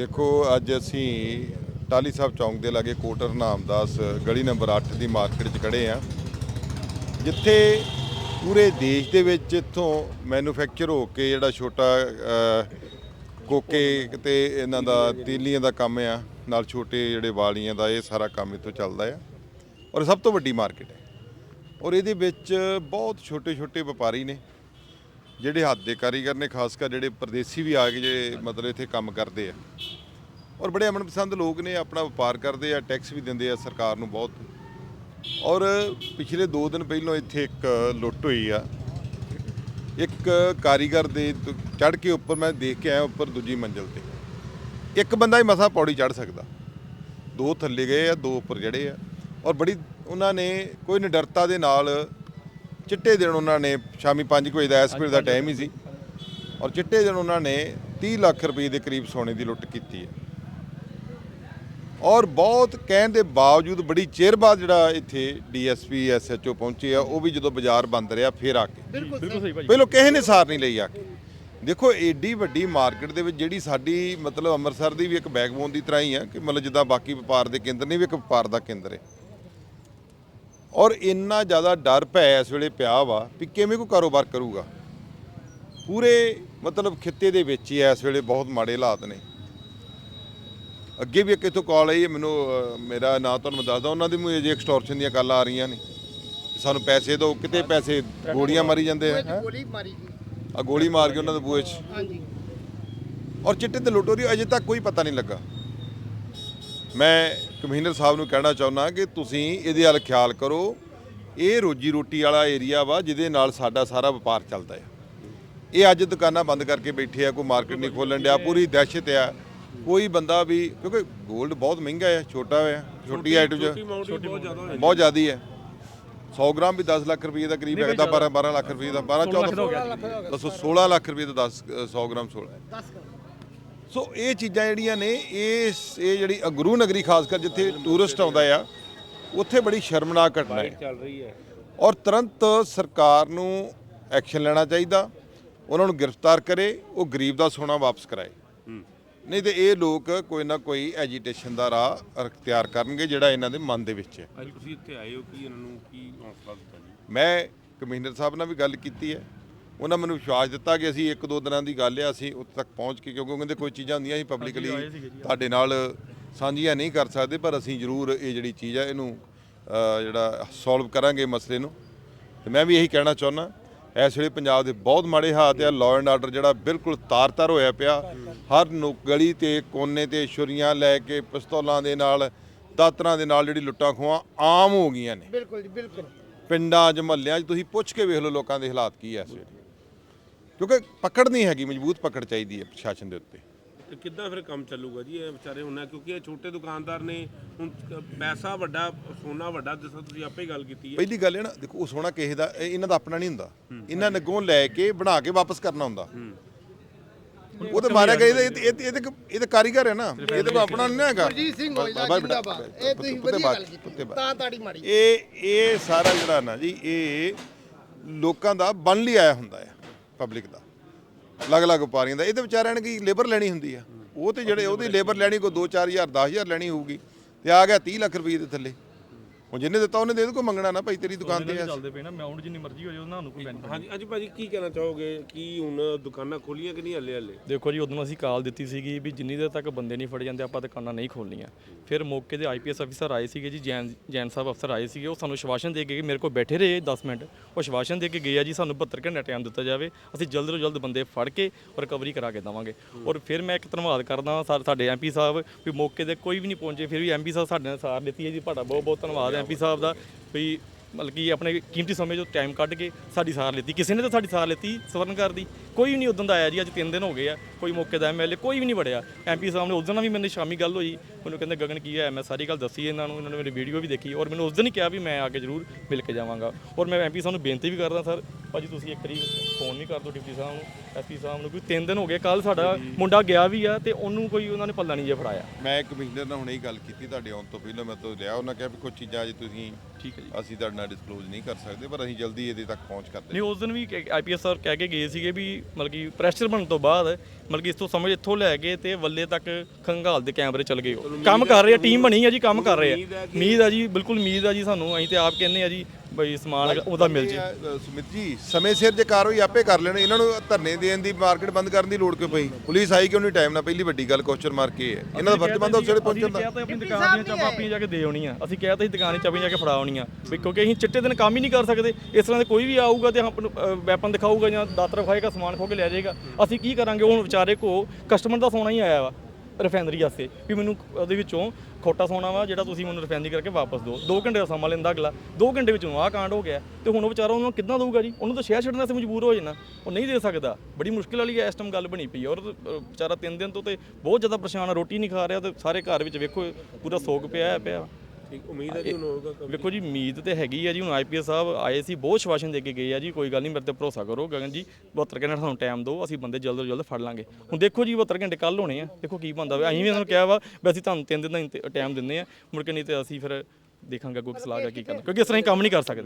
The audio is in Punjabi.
ਦੇਖੋ, ਅੱਜ ਅਸੀਂ ਟਾਲੀ ਸਾਹਿਬ ਚੌਂਕ ਦੇ ਲਾਗੇ ਕੋਟਰ ਨਾਮਦਾਸ ਗਲੀ ਨੰਬਰ 8 ਦੀ ਮਾਰਕੀਟ 'ਚ ਖੜੇ ਆ। ਜਿੱਥੇ ਪੂਰੇ ਦੇਸ਼ ਦੇ ਵਿੱਚ ਇੱਥੋਂ ਮੈਨੂਫੈਕਚਰ ਹੋ ਕੇ ਜਿਹੜਾ ਛੋਟਾ ਕੋਕੇ ਤੇ ਇਹਨਾਂ ਦਾ, ਤੀਲੀਆਂ ਦਾ ਕੰਮ ਆ, ਨਾਲ ਛੋਟੇ ਜਿਹੜੇ ਵਾਲੀਆਂ ਦਾ, ਇਹ ਸਾਰਾ ਕੰਮ ਇੱਥੋਂ ਚੱਲਦਾ ਆ। ਔਰ ਸਭ ਤੋਂ ਵੱਡੀ ਮਾਰਕੀਟ ਹੈ। ਔਰ ਇਹਦੇ ਵਿੱਚ ਬਹੁਤ ਛੋਟੇ ਛੋਟੇ ਵਪਾਰੀ ਨੇ। ਜਿਹੜੇ ਹੱਥ ਦੇ ਕਾਰੀਗਰ ਨੇ, ਖਾਸ ਕਰ ਜਿਹੜੇ ਪਰਦੇਸੀ ਵੀ ਆ ਕੇ ਜਿਹੜੇ ਮਤਲਬ ਇੱਥੇ ਕੰਮ ਕਰਦੇ ਆ। ਔਰ ਬੜੇ ਅਮਨ ਪਸੰਦ ਲੋਕ ਨੇ, ਆਪਣਾ ਵਪਾਰ ਕਰਦੇ ਆ, ਟੈਕਸ ਵੀ ਦਿੰਦੇ ਆ ਸਰਕਾਰ ਨੂੰ ਬਹੁਤ। ਔਰ ਪਿਛਲੇ 2 ਦਿਨ ਪਹਿਲਾਂ ਇੱਥੇ ਇੱਕ ਲੁੱਟ ਹੋਈ ਆ। ਇੱਕ ਕਾਰੀਗਰ ਦੇ ਚੜ ਕੇ ਉੱਪਰ ਮੈਂ ਦੇਖ ਕੇ ਆਇਆ, ਉੱਪਰ ਦੂਜੀ ਮੰਜ਼ਲ ਤੇ। ਇੱਕ ਬੰਦਾ ਹੀ ਮਸਾ ਪੌੜੀ ਚੜ ਸਕਦਾ। ਦੋ ਥੱਲੇ ਗਏ ਆ, ਦੋ ਉੱਪਰ ਜੜੇ ਆ। ਔਰ ਬੜੀ, ਉਹਨਾਂ ਨੇ ਕੋਈ ਨਿਡਰਤਾ ਦੇ ਨਾਲ ਚਿੱਟੇ ਦਿਨ ਉਹਨਾਂ ਨੇ ਸ਼ਾਮੀ 5 ਵਜੇ ਦਾ ਐਸਪੀਡ ਦਾ ਟਾਈਮ ਹੀ ਸੀ। ਔਰ ਚਿੱਟੇ ਦਿਨ ਉਹਨਾਂ ਨੇ 30 ਲੱਖ ਰੁਪਏ ਦੇ ਕਰੀਬ ਸੋਨੇ ਦੀ ਲੁੱਟ ਕੀਤੀ ਹੈ। ਔਰ ਬਹੁਤ ਕਹਿਣ ਦੇ ਬਾਵਜੂਦ ਬੜੀ ਚਿਰ ਬਾਅਦ ਜਿਹੜਾ ਇੱਥੇ ਡੀਐਸਪੀ ਐਸਐਚਓ ਪਹੁੰਚੇ ਆ ਉਹ ਵੀ ਜਦੋਂ ਬਾਜ਼ਾਰ ਬੰਦ ਰਿਹਾ ਫੇਰ ਆ ਕੇ। ਬਿਲਕੁਲ ਸਹੀ ਭਾਜੀ। ਪਹਿਲਾਂ ਕਿਸੇ ਨੇ ਸਾਰ ਨਹੀਂ ਲਈ ਆ ਕੇ। ਦੇਖੋ ਏਡੀ ਵੱਡੀ ਮਾਰਕੀਟ ਦੇ ਵਿੱਚ ਜਿਹੜੀ ਸਾਡੀ ਮਤਲਬ ਅੰਮ੍ਰਿਤਸਰ ਦੀ ਵੀ ਇੱਕ ਬੈਕਬੋਨ ਦੀ ਤਰ੍ਹਾਂ ਹੀ ਆ ਕਿ ਮਤਲਬ ਜਿੱਦਾਂ ਬਾਕੀ ਵਪਾਰ ਦੇ ਕੇਂਦਰ ਨਹੀਂ ਵੀ ਇੱਕ ਵਪਾਰ ਦਾ ਕੇਂਦਰ ਹੈ। ਔਰ ਇੰਨਾ ਜ਼ਿਆਦਾ ਡਰ ਭੈ ਇਸ ਵੇਲੇ ਪਿਆ ਵਾ ਵੀ ਕਿਵੇਂ ਕੋਈ ਕਾਰੋਬਾਰ ਕਰੂਗਾ। ਪੂਰੇ ਮਤਲਬ ਖਿੱਤੇ ਦੇ ਵਿੱਚ ਹੀ ਇਸ ਵੇਲੇ ਬਹੁਤ ਮਾੜੇ ਹਾਲਾਤ ਨੇ। ਅੱਗੇ ਵੀ ਇੱਕ ਇੱਥੋਂ ਕਾਲ ਆਈ ਮੈਨੂੰ ਮੇਰਾ ਨਾਂ ਤੁਹਾਨੂੰ ਦੱਸਦਾ ਉਹਨਾਂ ਦੀ ਵੀ ਅਜੇ ਐਕਸਟੋਰਸ਼ਨ ਦੀਆਂ ਕਾਲਾਂ ਆ ਰਹੀਆਂ ਨੇ। ਸਾਨੂੰ ਪੈਸੇ ਦਿਓ ਕਿਤੇ ਪੈਸੇ ਗੋਲੀਆਂ ਮਾਰੀ ਜਾਂਦੇ ਆ? ਗੋਲੀ ਮਾਰੀ ਗਈ। ਆ ਗੋਲੀ ਮਾਰ ਕੇ ਉਹਨਾਂ ਦੇ ਬੂਹੇ 'ਚ। ਹਾਂਜੀ। ਔਰ ਚਿੱਟੇ ਤੇ ਲੁੱਟੋ ਰਹੀ ਅਜੇ ਤੱਕ ਕੋਈ ਪਤਾ ਨਹੀਂ ਲੱਗਾ। ਮੈਂ ਕਮਿਸ਼ਨਰ ਸਾਹਿਬ ਨੂੰ ਕਹਿਣਾ ਚਾਹੁੰਦਾ ਕਿ ਤੁਸੀਂ ਇਹਦੇ ਵੱਲ ਖਿਆਲ ਕਰੋ। ਇਹ ਰੋਜੀ ਰੋਟੀ ਵਾਲਾ ਏਰੀਆ ਵਾ ਜਿਹਦੇ ਨਾਲ ਸਾਡਾ ਸਾਰਾ ਵਪਾਰ ਚੱਲਦਾ ਹੈ ਇਹ ਅੱਜ ਦੁਕਾਨਾਂ ਬੰਦ ਕਰਕੇ ਬੈਠੇ ਆ ਕੋਈ ਮਾਰਕੀਟ ਨਹੀਂ ਖੋਲਣ ਡਿਆ ਪੂਰੀ ਦਹਿਸ਼ਤ ਆ। ਕੋਈ ਬੰਦਾ ਵੀ ਕਿਉਂਕਿ 골ਡ ਬਹੁਤ ਮਹਿੰਗਾ ਹੈ ਛੋਟਾ ਹੈ ਛੋਟੀ ਆਈਟਮ ਚ ਬਹੁਤ ਜ਼ਿਆਦੀ ਹੈ 100 ਗ੍ਰਾਮ ਵੀ 10 ਲੱਖ ਰੁਪਏ ਦਾ ਕਰੀਬ ਹੈਗਾ 12 12 ਲੱਖ ਰੁਪਏ ਦਾ 12 14 ਦੱਸੋ 16 ਲੱਖ ਰੁਪਏ ਦਾ 10 100 ਗ੍ਰਾਮ 16 10 ਕਰੋ ਸੋ ਇਹ ਚੀਜ਼ਾਂ ਜਿਹੜੀਆਂ ਨੇ ਇਹ ਇਹ ਜਿਹੜੀ ਗੁਰੂ ਨਗਰੀ ਖਾਸ ਕਰ ਜਿੱਥੇ ਟੂਰਿਸਟ ਆਉਂਦਾ ਆ ਉੱਥੇ ਬੜੀ ਸ਼ਰਮਨਾਕ ਘਟਨਾ ਹੈ। ਚੱਲ ਰਹੀ ਹੈ। ਔਰ ਤੁਰੰਤ ਸਰਕਾਰ ਨੂੰ ਐਕਸ਼ਨ ਲੈਣਾ ਚਾਹੀਦਾ ਉਹਨਾਂ ਨੂੰ ਗ੍ਰਿਫਤਾਰ ਕਰੇ ਉਹ ਗਰੀਬ ਦਾ ਸੋਨਾ ਵਾਪਸ ਕਰਾਏ। ਨਹੀਂ ਤੇ ਇਹ ਲੋਕ ਕੋਈ ਨਾ ਕੋਈ ਐਜੀਟੇਸ਼ਨ ਦਾ ਰਾਹ ਅਖਤਿਆਰ ਕਰਨਗੇ ਜਿਹੜਾ ਇਹਨਾਂ ਦੇ ਮਨ ਦੇ ਵਿੱਚ ਹੈ। ਅੱਜ ਤੁਸੀਂ ਇੱਥੇ ਆਏ ਹੋ ਕੀ ਇਹਨਾਂ ਨੂੰ ਕੀ ਹੌਸਲਾ ਦਿੱਤਾ ਜੀ? ਮੈਂ ਕਮਿਸ਼ਨਰ ਸਾਹਿਬ ਨਾਲ ਵੀ ਗੱਲ ਕੀਤੀ ਹੈ। ਉਹਨਾਂ ਮੈਨੂੰ ਵਿਸ਼ਵਾਸ ਦਿੱਤਾ ਕਿ ਅਸੀਂ ਇੱਕ ਦੋ ਦਿਨਾਂ ਦੀ ਗੱਲ ਹੈ ਅਸੀਂ ਉੱਥੇ ਤੱਕ ਪਹੁੰਚ ਕੇ ਕਿਉਂਕਿ ਉਹ ਕਹਿੰਦੇ ਕੋਈ ਚੀਜ਼ਾਂ ਹੁੰਦੀਆਂ ਸੀ ਪਬਲਿਕਲੀ ਤੁਹਾਡੇ ਨਾਲ ਸਾਂਝੀਆਂ ਨਹੀਂ ਕਰ ਸਕਦੇ ਪਰ ਅਸੀਂ ਜ਼ਰੂਰ ਇਹ ਜਿਹੜੀ ਚੀਜ਼ ਹੈ ਇਹਨੂੰ ਜਿਹੜਾ ਸੋਲਵ ਕਰਾਂਗੇ ਮਸਲੇ ਨੂੰ। ਤੇ ਮੈਂ ਵੀ ਇਹੀ ਕਹਿਣਾ ਚਾਹੁੰਦਾ ਇਸ ਵੇਲੇ ਪੰਜਾਬ ਦੇ ਬਹੁਤ ਮਾੜੇ ਹਾਲਾਤ ਆ ਲਾਅ ਐਂਡ ਆਰਡਰ ਜਿਹੜਾ ਬਿਲਕੁਲ ਤਾਰ-ਤਾਰ ਹੋਇਆ ਪਿਆ। ਹਰ ਨੁ- ਗਲੀ ਤੇ ਕੋਨੇ ਤੇ ਛੁਰੀਆਂ ਲੈ ਕੇ ਪਿਸਤੌਲਾਂ ਦੇ ਨਾਲ ਦਾਤਰਾਂ ਦੇ ਨਾਲ ਜਿਹੜੀ ਲੁੱਟਾਂ ਖੋਹਾਂ ਆਮ ਹੋ ਗਈਆਂ ਨੇ। ਬਿਲਕੁਲ ਜੀ ਬਿਲਕੁਲ। ਪਿੰਡਾਂ 'ਚ ਮਹੱਲਿਆਂ 'ਚ ਤੁਸੀਂ ਪੁੱਛ ਕੇ ਵੇਖ ਲਓ ਲੋਕਾਂ ਦੇ ਹਾਲਾਤ ਕੀ ਐ ਇਸ ਵੇਲੇ। ਕਿਉਂਕਿ ਪਕੜ ਨਹੀਂ ਹੈਗੀ ਮਜ਼ਬੂਤ ਪਕੜ ਚਾਹੀਦੀ ਹੈ ਪ੍ਰਸ਼ਾਸਨ ਦੇ ਉੱਤੇ। ਤੇ ਕਿੱਦਾਂ ਫਿਰ ਕੰਮ ਚੱਲੂਗਾ ਜੀ? ਇਹ ਵਿਚਾਰੇ ਹੁਣ ਕਿਉਂਕਿ ਇਹ ਛੋਟੇ ਦੁਕਾਨਦਾਰ ਨੇ ਹੁਣ ਪੈਸਾ ਵੱਡਾ ਸੋਨਾ ਵੱਡਾ ਜਿਸ ਤਰ੍ਹਾਂ ਤੁਸੀਂ ਆਪੇ ਗੱਲ ਕੀਤੀ ਹੈ। ਪਹਿਲੀ ਗੱਲ ਇਹ ਨਾ ਦੇਖੋ ਉਹ ਸੋਨਾ ਕਿਸੇ ਦਾ ਇਹ ਇਹਨਾਂ ਦਾ ਆਪਣਾ ਨਹੀਂ ਹੁੰਦਾ। ਇਹਨਾਂ ਨੇ ਅੱਗੋਂ ਲੈ ਕੇ ਬਣਾ ਕੇ ਵਾਪਸ ਕਰਨਾ ਹੁੰਦਾ। ਉਹ ਤਾਂ ਮਾਰਿਆ ਗਿਆ ਇਹਦੇ ਇਹਦੇ- ਇਹਦੇ ਕਾਰੀਗਰ ਹੈ ਨਾ। ਇਹਦੇ ਕੋਲ ਆਪਣਾ ਨਹੀਂ ਹੈਗਾ। ਗੁਰਜੀਤ ਸਿੰਘ ਬੇਟਾ, ਜਿੰਦਾਬਾਦ। ਇਹ ਤੁਸੀਂ ਵਧੀਆ ਗੱਲ ਕੀਤੀ। ਤਾਂ ਤਾੜੀ ਮਾਰੀ। ਇਹ ਇਹ ਸਾਰਾ ਜਿਹੜਾ ਨਾ ਜੀ ਇਹ ਲੋਕਾਂ ਦਾ ਬਣ ਲਈ ਆਇਆ ਹੁੰਦਾ ਹੈ। ਪਬਲਿਕ ਦਾ। ਅਲੱਗ-ਅਲੱਗ ਵਪਾਰੀਆਂ ਦਾ। ਇਹਦੇ ਵਿਚਾਰਿਆਂ ਨੇ ਕੀ ਲੇਬਰ ਲੈਣੀ ਹੁੰਦੀ ਆ। ਉਹ ਤੇ ਜਿਹੜੇ ਉਹਦੀ ਲੇਬਰ ਲੈਣੀ ਕੋਈ 2-4000 10000 ਲੈਣੀ ਹੋਊਗੀ। ਤੇ ਆ ਗਿਆ 30 ਲੱਖ ਰੁਪਏ ਦੇ ਥੱਲੇ। ਹੁਣ ਜਿਹਨੇ ਦਿੱਤਾ ਉਹਨੇ ਦੇ ਦੇ ਕੋ ਮੰਗਣਾ ਨਾ ਭਾਈ ਤੇਰੀ ਦੁਕਾਨ ਤੇ ਆ। ਚੱਲਦੇ ਪਏ ਨਾ ਅਮਾਉਂਟ ਜਿੰਨੀ ਮਰਜ਼ੀ ਹੋ ਜਾਏ ਉਹਨਾਂ ਨੂੰ ਕੋਈ ਬੈਨੀਫਿਟ ਹਾਂਜੀ ਹਾਂਜੀ ਭਾਜੀ ਕੀ ਕਹਿਣਾ ਚਾਹੋਗੇ? ਕੀ ਹੁਣ ਦੁਕਾਨਾਂ ਖੋਲੀਆਂ ਕਿ ਨਹੀਂ ਹੱਲੇ ਹੱਲੇ? ਦੇਖੋ ਜੀ ਉਦੋਂ ਅਸੀਂ ਕਾਲ ਦਿੱਤੀ ਸੀਗੀ ਵੀ ਜਿੰਨੀ ਦੇਰ ਤੱਕ ਬੰਦੇ ਨਹੀਂ ਫੜੇ ਜਾਂਦੇ ਆਪਾਂ ਦੁਕਾਨਾਂ ਨਹੀਂ ਖੋਲਣੀਆਂ ਫਿਰ ਮੌਕੇ ਦੇ ਆਈਪੀਐਸ ਅਫਸਰ ਆਏ ਸੀਗੇ ਜੀ ਜੈਨ ਜੈਨ ਸਾਹਿਬ ਅਫਸਰ ਆਏ ਸੀਗੇ ਉਹ ਸਾਨੂੰ ਸ਼ਵਾਸ਼ਨ ਦੇ ਕੇ ਗਏ ਮੇਰੇ ਕੋਲ ਬੈਠੇ ਰਹੇ 10 ਮਿੰਟ। ਉਹ ਸ਼ਵਾਸ਼ਨ ਦੇ ਕੇ ਗਏ ਆ ਜੀ ਸਾਨੂੰ 72 ਘੰਟੇ ਟਾਈਮ ਦਿੱਤਾ ਜਾਵੇ ਅਸੀਂ ਜਲਦ ਤੋਂ ਜਲਦ ਬੰਦੇ ਫੜ ਕੇ ਰਿਕਵਰੀ ਕਰਾ ਕੇ ਦੇਵਾਂਗੇ। ਔਰ ਫਿਰ ਮੈਂ ਇੱਕ ਧੰਨਵਾਦ ਕਰਦਾ ਸਾਡੇ ਐਮਪੀ ਸਾਹਿਬ ਵੀ ਮੌਕੇ ਤੇ ਕੋਈ ਵੀ ਨਹੀਂ ਪਹੁੰਚੇ ਫਿਰ ਵੀ ਐਮਪੀ ਸਾਹਿਬ ਸਾਡੇ ਨਾਲ ਸਾਰ ਦਿੱਤੀ ਹੈ ਜੀ ਤੁਹਾਡਾ ਬਹੁਤ ਬਹੁਤ ਧੰਨਵਾਦ ਐਮਪੀ ਸਾਹਿਬ ਦਾ ਵੀ ਮਤਲਬ ਕਿ ਆਪਣੇ ਕੀਮਤੀ ਸਮੇਂ ਜੋ ਟਾਈਮ ਕੱਢ ਕੇ ਸਾਡੀ ਸਾਰ ਲਿੱਤੀ। ਕਿਸੇ ਨੇ ਤਾਂ ਸਾਡੀ ਸਾਰ ਲਿੱਤੀ, ਸਵਰਨ ਕਰ ਦੀ। ਕੋਈ ਵੀ ਨਹੀਂ ਉਦੋਂ ਦਾ ਆਇਆ ਜੀ ਅੱਜ 3 ਦਿਨ ਹੋ ਗਏ ਆ ਕੋਈ ਮੌਕੇ ਦਾ ਐਮਐਲਏ ਕੋਈ ਵੀ ਨਹੀਂ ਵੜਿਆ। ਐਮਪੀ ਸਾਹਿਬ ਨੇ ਉਸ ਦਿਨ ਵੀ ਮੈਨੂੰ ਸ਼ਾਮੀ ਗੱਲ ਹੋਈ ਮੈਨੂੰ ਕਹਿੰਦੇ ਗਗਨ ਕੀ ਹੈ ਮੈਂ ਸਾਰੀ ਗੱਲ ਦੱਸੀ ਇਹਨਾਂ ਨੂੰ ਇਹਨਾਂ ਨੇ ਮੇਰੀ ਵੀਡੀਓ ਵੀ ਦੇਖੀ ਔਰ ਮੈਨੂੰ ਉਸ ਦਿਨ ਹੀ ਕਿਹਾ ਵੀ ਮੈਂ ਆ ਕੇ ਜ਼ਰੂਰ ਮਿਲ ਕੇ ਜਾਵਾਂਗਾ। ਔਰ ਮੈਂ ਐਮਪੀ ਸਾਹਿਬ ਨੂੰ ਬੇਨਤੀ ਵੀ ਕਰਦਾ ਸਰ ਭਾਜੀ ਤੁਸੀਂ ਇੱਕ ਵਾਰੀ ਫੋਨ ਵੀ ਕਰ ਦਿਓ ਡਿਪਟੀ ਸਾਹਿਬ ਨੂੰ ਐਸਪੀ ਸਾਹਿਬ ਨੂੰ ਕੋਈ 3 ਦਿਨ ਹੋ ਗਏ ਕੱਲ ਸਾਡਾ ਮੁੰਡਾ ਗਿਆ ਵੀ ਆ ਤੇ ਉਹਨੂੰ ਕੋਈ ਉਹਨਾਂ ਨੇ ਪੱਲਾ ਨਹੀਂ ਜੇ ਫੜਾਇਆ। ਮੈਂ ਕਮਿਸ਼ਨਰ ਨਾਲ ਹੁਣੇ ਹੀ ਗੱਲ ਕੀਤੀ ਤੁਹਾਡੇ ਆਉਣ ਤੋਂ ਪਹਿਲਾਂ ਮੈਂ ਤੋਂ ਲਿਆ ਉਹਨਾਂ ਕਿਹਾ ਵੀ ਕੁਝ ਚੀਜ਼ਾਂ ਅਜੇ ਤੁਸੀਂ ਠੀਕ ਹੈ ਜੀ। ਅਸੀਂ ਤੁਹਾਡੇ ਨਾਲ ਡਿਸਕਲੋਜ਼ ਨਹੀਂ ਕਰ ਸਕਦੇ ਪਰ ਅਸੀਂ ਜਲਦੀ ਇਹਦੇ ਤੱਕ ਪਹੁੰਚ ਕਰਦੇ ਨਹੀਂ ਉਸ ਦਿਨ ਵੀ ਆਈਪੀਐਸ ਸਰ ਕਹਿ ਕੇ ਗਏ ਸੀਗੇ ਵੀ ਮਤਲਬ ਕਿ ਪ੍ਰੈਸ਼ਰ ਬਣਨ ਤੋਂ ਬਾਅਦ ਮਤਲਬ ਕਿ ਇਸ ਤੋਂ ਸਮਝ ਇੱਥੋਂ ਲੈ ਕੇ ਤੇ ਵੱਲੇ ਤੱਕ ਖੰਗਾਲ ਦੇ ਕੈਮਰੇ ਚੱਲ ਗਏ ਉਹ। ਕੰਮ ਕਰ ਰਹੇ ਆ ਟੀਮ ਬਣੀ ਆ ਜੀ ਕੰਮ ਕਰ ਰਹੇ ਆ। ਉਮੀਦ ਆ ਜੀ ਬਿਲਕੁਲ ਉਮੀਦ ਆ ਜੀ ਸਾਨੂੰ ਅਸੀਂ ਤੇ ਆਪ ਕਹਿੰਦੇ ਆ ਜੀ ਬਈ ਸਮਾਨ ਉਹਦਾ ਮਿਲ ਜੇ। ਇਹ, ਸੁਮਿਤ ਜੀ ਸਮੇਂ ਸਿਰ ਜੇ ਕਾਰਵਾਈ ਆਪੇ ਕਰ ਲੈਣ ਇਹਨਾਂ ਨੂੰ ਧਰਨੇ ਦੇਣ ਦੀ ਮਾਰਕੀਟ ਬੰਦ ਕਰਨ ਦੀ ਲੋੜ ਕਿਉਂ ਪਈ? ਪੁਲਿਸ ਆਈ ਕਿਉਂ ਨਹੀਂ ਟਾਈਮ ਨਾਲ? ਪਹਿਲੀ ਵੱਡੀ ਗੱਲ ਕੁਐਸਚਨ ਮਾਰ ਕੇ ਹੈ। ਇਹਨਾਂ ਦਾ ਫਰਜ਼ ਬੰਦਾ ਉਸ ਵੇਲੇ ਪਹੁੰਚਣ ਦਾ। ਅਸੀਂ ਕਿਹਾ ਤਾਂ ਆਪਣੀ ਦੁਕਾਨ ਦੀਆਂ ਚਾਬੀਆਂ ਜਾ ਕੇ ਦੇ ਆਉਣੀਆਂ। ਅਸੀਂ ਕਿਹਾ ਤਾਂ ਅਸੀਂ ਦੁਕਾਨ ਦੀ ਚਾਬੀਆਂ ਜਾ ਕੇ ਫੜਾ ਆਉਣੀਆਂ। ਵੀ ਕਿਉਂਕਿ ਅਸੀਂ ਚਿੱਟੇ ਦਿਨ ਕੰਮ ਹੀ ਨਹੀਂ ਕਰ ਸਕਦੇ। ਇਸ ਤਰ੍ਹਾਂ ਦੇ ਕੋਈ ਵੀ ਆਊਗਾ ਤੇ ਆਪ ਵੈਪਨ ਦਿਖਾਊਗਾ ਜਾਂ ਦਾਤਰ ਖਾਏਗਾ ਸਮਾਨ ਖੋ ਕੇ ਲੈ ਜਾਏਗਾ। ਅਸੀਂ ਕੀ ਕਰਾਂਗੇ? ਉਹ ਹੁਣ ਵਿਚਾਰੇ ਕੋ ਕਸਟਮਰ ਦਾ ਸੋਨਾ ਹੀ ਆਇਆ ਵਾ। ਰਿਫਾਈਨਰੀ ਵਾਸਤੇ ਵੀ ਮੈਨੂੰ ਉਹਦੇ ਵਿੱਚੋਂ ਖੋਟਾ ਸੋਨਾ ਵਾ ਜਿਹੜਾ ਤੁਸੀਂ ਮੈਨੂੰ ਰਿਫਾਈਨਰੀ ਕਰਕੇ ਵਾਪਸ ਦਿਓ। 2 ਘੰਟੇ ਦਾ ਸਮਾਂ ਲੈਂਦਾ ਅਗਲਾ। 2 ਘੰਟੇ ਵਿੱਚ ਆਹ ਕਾਂਡ ਹੋ ਗਿਆ ਤੇ ਹੁਣ ਉਹ ਵਿਚਾਰਾ ਉਹਨੂੰ ਕਿੱਦਾਂ ਦਊਗਾ ਜੀ? ਉਹਨੂੰ ਤਾਂ ਸ਼ਹਿਰ ਛੱਡਣ ਵਾਸਤੇ ਮਜਬੂਰ ਹੋ ਜਾਣਾ। ਉਹ ਨਹੀਂ ਦੇ ਸਕਦਾ। ਬੜੀ ਮੁਸ਼ਕਿਲ ਵਾਲੀ ਹੈ ਇਸ ਟਾਈਮ ਗੱਲ ਬਣੀ ਪਈ ਔਰ ਵਿਚਾਰਾ 3 ਦਿਨ ਤੋਂ ਤੇ ਬਹੁਤ ਜ਼ਿਆਦਾ ਪਰੇਸ਼ਾਨ ਆ, ਰੋਟੀ ਨਹੀਂ ਖਾ ਰਿਹਾ ਤੇ ਸਾਰੇ ਘਰ ਵਿੱਚ ਵੇਖੋ, ਪੂਰਾ ਸੋਗ ਪਿਆ ਹੈ ਪਿਆ। ਠੀਕ, ਉਮੀਦ ਹੈ ਕਿ ਹੁਣ ਹੋਊਗਾ ਕੰਮ। ਵੇਖੋ ਜੀ, ਉਮੀਦ ਤੇ ਹੈਗੀ ਆ ਜੀ, ਹੁਣ ਆਈਪੀਐਸ ਸਾਹਿਬ ਆਏ ਸੀ, ਬਹੁਤ ਸ਼ਵਾਸ਼ਨ ਦੇ ਕੇ ਗਏ ਆ ਜੀ, ਕੋਈ ਗੱਲ ਨਹੀਂ, ਮੇਰੇ ਤੇ ਭਰੋਸਾ ਕਰੋ, ਗਗਨ ਜੀ 72 ਘੰਟੇ ਸਾਨੂੰ ਟਾਈਮ ਦਿਓ, ਅਸੀਂ ਬੰਦੇ ਜਲਦ ਤੋਂ ਜਲਦ ਫੜ ਲਾਂਗੇ। ਹੁਣ ਦੇਖੋ ਜੀ 72 ਘੰਟੇ ਕੱਲ ਹੋਣੇ ਆ, ਦੇਖੋ ਕੀ ਬਣਦਾ ਵਾ। ਅਸੀਂ ਵੀ ਉਹਨਾਂ ਨੂੰ ਕਿਹਾ ਵਾ ਵੀ ਅਸੀਂ ਤੁਹਾਨੂੰ ਤਿੰਨ ਦਿਨ ਦਾ ਟਾਈਮ ਦਿੰਦੇ ਆ, ਮੁੜ ਕੇ ਨਹੀਂ ਤੇ ਅਸੀਂ ਫਿਰ ਦੇਖਾਂਗੇ ਅੱਗੋਂ ਕੀ ਸਲਾਹ ਕਰ ਕੀ ਕਰਨਾ। ਕਿਉਂਕਿ ਇਸ ਤਰ੍ਹਾਂ ਹੀ ਕੰਮ ਨਹੀਂ ਕਰ ਸਕਦੇ।